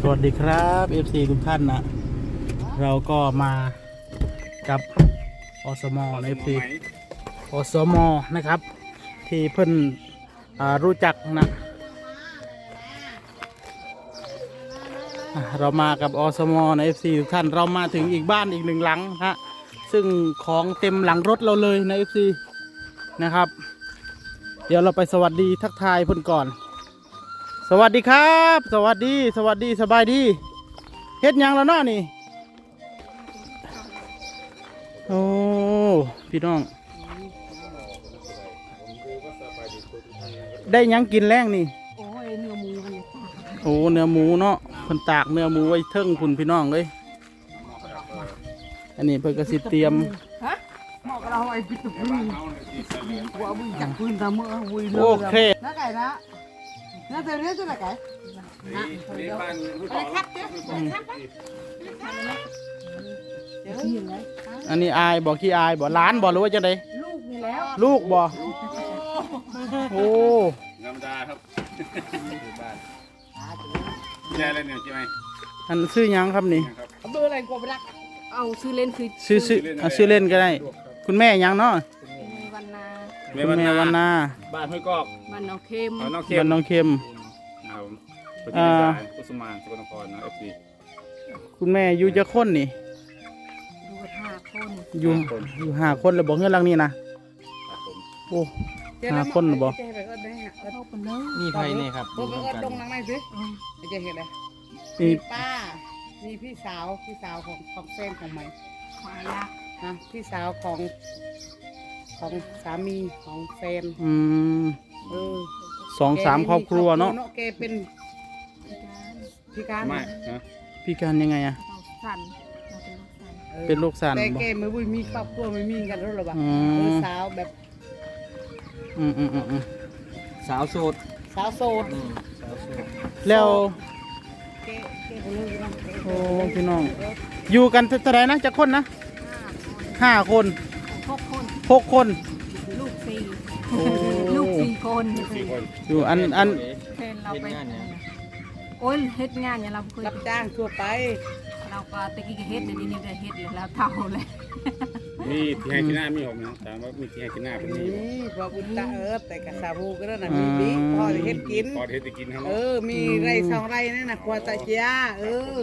สวัสดีครับ FC ทุกท่านนะเราก็มากับอสมอใน FC อสมอนะครับ ที่เพิ่นอ่ารู้จักนะเรามากับอสมอใน FC ทุกท่านเรามาถึงอีกบ้านอีกหนึ่งหลังฮะซึ่งของเต็มหลังรถเราเลยใน FC นะครับ เดี๋ยวเราไปสวัสดีทักทายเพิ่นก่อน สวัสดีครับ สวัสดี สวัสดีสบายดีเฮ็ดหยังแล้วเนาะนี่โอ้พี่น้อง ได้หยังกินแรงนี่โอ้ยเนื้อหมูมันเนี่ยตากโอ้เนื้อหมูเนาะเพิ่นตากเนื้อหมูไว้เทิงคุณพี่น้องเลยอันนี้เพิ่นก็สิเตรียมฮะหมอกเราไอ้ปิดตะพื้นหัวมึงจากพื้นตะเมื่อวุ้ยโอเคน้าไก่นะ น้าเธอเรียกตัวไหนไก่นี่บ้านผู้อะไรต่อครับเจ้าเดี๋ยวนี่ไงอันนี้อายบอกขี้อายบอกล้านบอกหรือว่าจะไดลูกนี่แล้ว ลูกบอกโอ้ธรรมดาครับบ้านยายอะไรเนี่ยใช่ไหมอันซื้อหยังครับนี่ครับเอาเบอร์อะไรกว่าไปรักเอาชื่อเล่นคือ ซื้อซื้อเอาซื้อเล่นก็ได้ คุณแม่หยังเนาะวันนา คุณแม่วันนาบ้านห้วยกอกบ้านน้องเข้มเอาน้องเข็บ้ามนน้องเข็มเอาปฏิอ่าบัติกุสุมานสกลนครนะเอฟซีคุณแม่อยู่จะคนนี่ดูกันห้าคนอยู่อยู่ห้าคนแล้วบอกเงื่อนหลังนี้นะครับผมโอ้ห้าคนหรือบ่เจ๊ไปก็ได้ฮะเข้าไปเลยมีไผเนี่ยครับเออไปก็ตรงนั้นไหนสิจะเห็นอะไรนี่มีป้ามีพี่สาวพี่สาวของของแฟนของใหม่มาละนะพี่สาวของ ของสามีของแฟนอืมเออสองสามครอบครัวเนาะแกเป็นพิการไม่ฮะพี่การยังไงอะสันเป็นโรคสั่นแต่บ่แกไม่บุยมีครอบครัวไม่มีกันแล้วหรอวะอืเออมสาวแบบอืมอืมอืมอืมสาวโสดสาวโสดอืมสาวโสดแล้วแกแกบ่รู้อยู่นะโอ้พี่น้อง อยู่กันเท่าไหรนะจะคนนะห้าคนหกคน หกคนลูกสี่โอ้ลูกสี่คนสี่คนอยู่อันอันแฟนเราเฮ็ดไปงานเนี่ยโอ้ยเฮ็ดงานเนี่ยเราเคยรับจ้างทั่วไป เราก็ตะกี้ก็เฮ็ดเดี๋ยวนี้ก็เฮ็ดเลยแล้วเท่าเลยมีที่ให้กินหน้ามีหกนะถามว่ามีที่ให้กินหน้าเป็นมีนี่พอบุญตาเอิบแต่กับสาบูก็ได้นะมีบิ๊กพอจะเฮ็ดกินพอเฮ็ดจะกินครับเออมีไรสองไรนั่นนะกว่าตาเจียเออ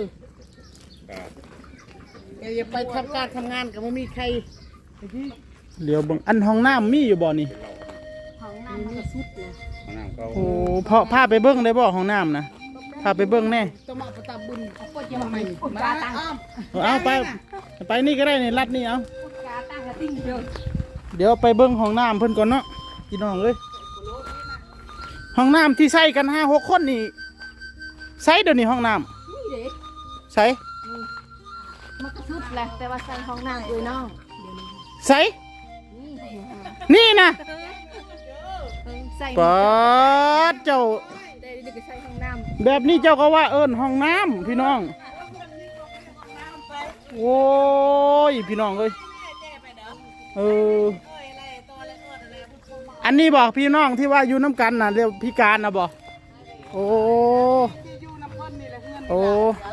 ครับอย่าไปทำการทำงานกับไม่มีใคร เดี๋ยวเบังอันห้องน้ำมีอยู่บ่นี่ของน้ำมันก็สุดเลยเอาน้ำเขาโอ้พอพาไปเบิ้งได้บ่ห้องน้ำนะพาไปเบิ้งแน่ต้องมาประตาบุญเขาก็จะมาใหม่มาตั้งเอาเอาไปไปนี่ก็ได้นี่รัดนี่เอากาตั้งกระติ้งเดียวเดี๋ยวไปเบิ้งห้องน้ำเพิ่นก่อนเนาะพี่น้องเลยห้องน้ำที่ใส่กันห้าหกคนนี่ใส่เดี๋ยวนี้ห้องน้นี่เด็กำใส่มันก็สุดแหละแต่ว่าใส่ห้องน้ำเอ้ยน้องใส่ นี่นี่นะใส่ปอดเจ้าแต่เด็กก็ใส่ห้องน้แบบนี้เจ้าก็ว่าเอิญห้องน้ำพี่น้อง โอ้ย พี่น้องเอ้ยเออ อันนี้บอกพี่น้องที่ว่าอยู่น้ำกันน่ะเรียกพิการนะบอกโอ้โอ้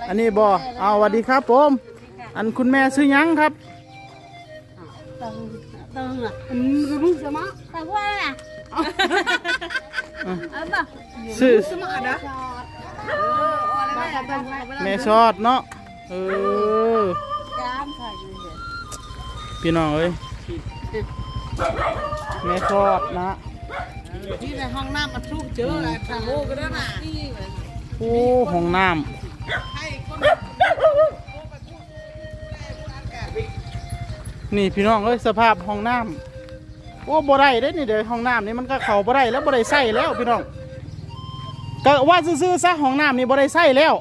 อันนี้บอกเอาสวัสดีครับผม อันคุณแม่ซื้อหยังครับำตึ งตึงอะอืมรู้สมะแต่ว่าอะเอาป่ะซื้อสมะนะเอออะไรแบบแม่ชอดเนาะ เออกามใส่เลยพี่น้องเอ้ยแม่ชอดนะที่ในห้องน้ำมันทุกเจอแหละทางโอ้ก็ได้น่ะโอ้ห้องน้ให้คนำ นี่พี่น้องเอ้ยสภาพห้องน้ำโอ้บ่ได้เด้นี่เดี๋ยวห้องน้ำนี่มันก็เข้าบ่ได้แล้วบ่ได้ใส่แล้วพี่น้องก็ว่าซื่อๆซะห้องน้ำนี่บ่ได้ใส่แล้ว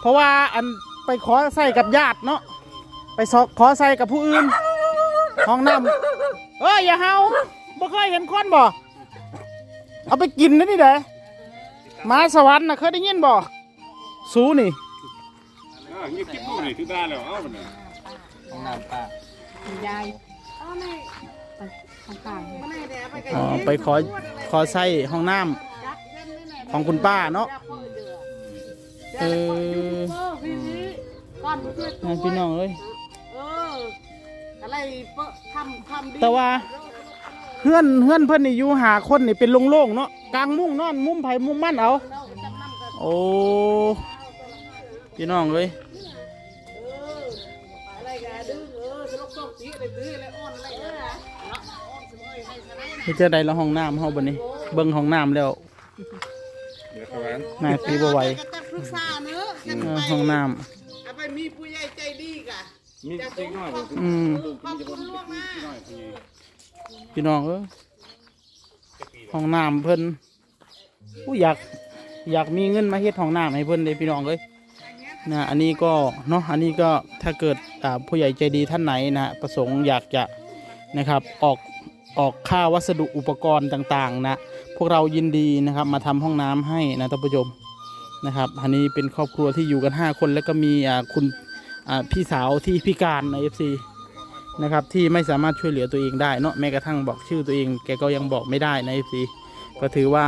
เพราะว่าอันไปขอใส่กับญาติเนาะไปสอขอใส่กับผู้อื่น ห้องน้ำเอ้ยอย่าเฮาบ่เคยเห็นคนบ่เอาไปกินนะนี่เด้หมาสวรรค์นะเคยได้ยินบ่สูนี่เออเงียบกิ๊บดูนี่คือบ้านแล้วเอ้ามันเนี่ยห้องน้ำป้า ยายอ๋อไม่ต่างๆไม่ได้ไปกับอ๋อไปขอขอใส่ห้องน้ำของคุณป้าเนาะเออเออพี่พี่ก้อนเพื่อนตันะวพี่น้องเอ้ยเอออะไรเปิ้ลทำทำดีแต่ว่าเฮือนเฮือนเพิ่นนี่อยู่หาคนนี่เป็นโล่งๆเนาะกลางมุ้งนอนมุมไผมุมมันเอาเราจำนำกันโอ้พี่น้องเอ้ย เฮ็ดจังได๋ละห้องน้ำเฮาบัดนี้ เบิ่งห้องน้ำแล้วเดี๋ยวเขาร้านน่าตีบ่ไหวก็ต้องปรึกษาเนอะกันเออไปห้องน้ำเอาไปมีผู้ใหญ่ใจดีกะมีเล็กน้อยผมอืม ขอบคุณล่วงหน้าน้อยพี่พี่น้องเอ้ยห้องน้ำเพิ่นผู้อยากอยากมีเงินมาเฮ็ดห้องน้ำให้เพิ่นเลยพี่น้องเอ้ยนะอันนี้ก็เนาะอันนี้ก็ถ้าเกิดอ่าผู้ใหญ่ใจดีท่านไหนนะฮะประสงค์อยากจะนะครับออก ออกค่าวัสดุอุปกรณ์ต่างๆนะพวกเรายินดีนะครับมาทำห้องน้ำให้นะท่านผู้ชมนะครับอันนี้เป็นครอบครัวที่อยู่กัน 5 คนแล้วก็มีคุณพี่สาวที่พิการใน FC นะครับที่ไม่สามารถช่วยเหลือตัวเองได้เนาะแม้กระทั่งบอกชื่อตัวเอง แกก็ยังบอกไม่ได้ใน FC ก็ถือว่า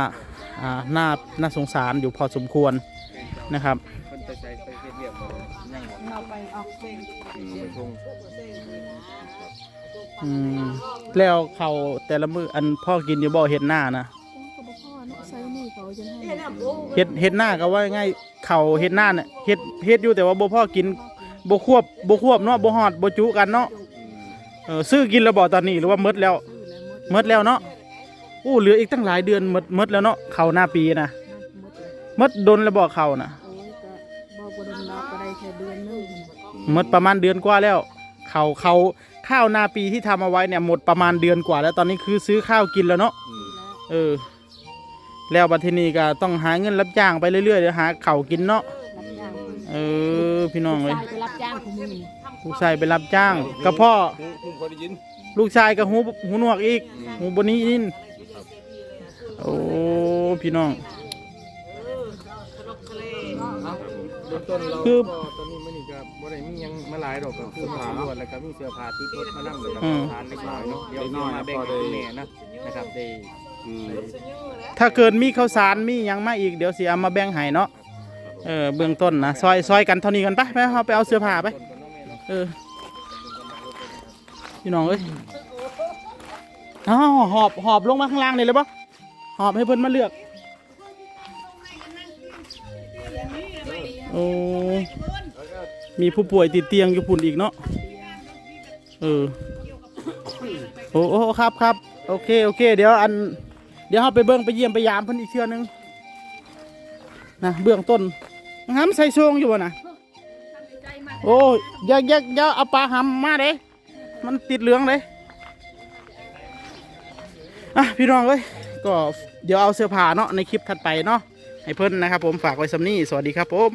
อ่าน่าน่าสงสารอยู่พอสมควรนะครับ ออกเซ็นไปทงอืมแล้วเขาแต่ละมืออันพ่อกินอยู่บ่เห็ดหน้านะก็บ่พ่อเนาะใส่นี่เขาจะให้เห็นอะโอ้เห็ดเห็ดหน้าก็ว่าง่ายเขาเห็ดหน้าเนี่ยเห็ดเห็ดอยู่แต่ว่าบ่พ่อกินบ่ควบบ่ควบเนาะบ่ฮอดบ่จุกันเนาะเออซื้อกินแล้วบ่ตอนนี้หรือว่าหมดแล้วหมดแล้วเนาะโอ้เหลืออีกตั้งหลายเดือนหมดหมดแล้วเนาะเขาหน้าปีนะหมดดนแล้วบ่เขานะโอ้ยก็บอกว่าดำนาก็ได้แค่เดือนหนึงน่ะหมดประมาณเดือนกว่าแล้ว เขาเขา ข้าวนาปีที่ทำเอาไว้เนี่ยหมดประมาณเดือนกว่า แล้วตอนนี้คือซื้อข้าวกินแล้วเนาะเออ แล้วบัดทีนี้ก็ต้องหาเงินรับจ้างไปเรื่อยๆเดี๋ยวหาข้าวกินเนาะรับจ้างเพิ่นเออพี่น้องเลยชายไปรับจ้างของมือนี่ลูกชายไปรับจ้างกับพ่อผมพอได้ยินลูกชายกับหูหูหนวกอีก หูบนนี้อินโอ้พี่น้องเบื้องต้นเราคือก็ตอนนี้มันนี่ก็บ่ได้มีหยังมาหลายดอกก็คือมีตำรวจแล้วก็มีเสื้อผ้าติดรถมานั่งเลยกับอืม ทานเล็กน้อยเนาะเดี๋ยวเดี๋ยวมาแบ่งให้คุณแม่นะนะครับได้อืมถ้าเกิดมีข้าวสารมีหยังมาอีกเดี๋ยวสิเอามาแบ่งให้เนาะเออเบื้องต้นนะซอยซอยกันเท่านี้กันไปไปเอาไปเอาเสื้อผ้าไปคนก็เนาะแม่เนาะเออพี่น้องเอ้ยอ้าวหอบหอบลงมาข้างล่างเลยเลยปะหอบให้เพิ่นมาเลือก มีผู้ป่วยติดเตียงอยู่ปุ่นอีกเนาะเออโอ้โอ้ครับครับโอเคโอเค เดี๋ยวอัน เดี๋ยวเราไปเบิ่งไปเยี่ยมไปยามเพิ่นอีกเทื่อนึงนะเบื้องต้นห้ำใส่ซองอยู่วะนะโอ้ยอย่าอย่าอย่าเอาปลาหำมาเด้มันติดเหลืองเลยอะพี่น้องเอ้ยก็เดี๋ยวเอาเสื้อผ้าเนาะในคลิปถัดไปเนาะให้เพิ่นนะครับผมฝากไว้สำนี้สวัสดีครับผม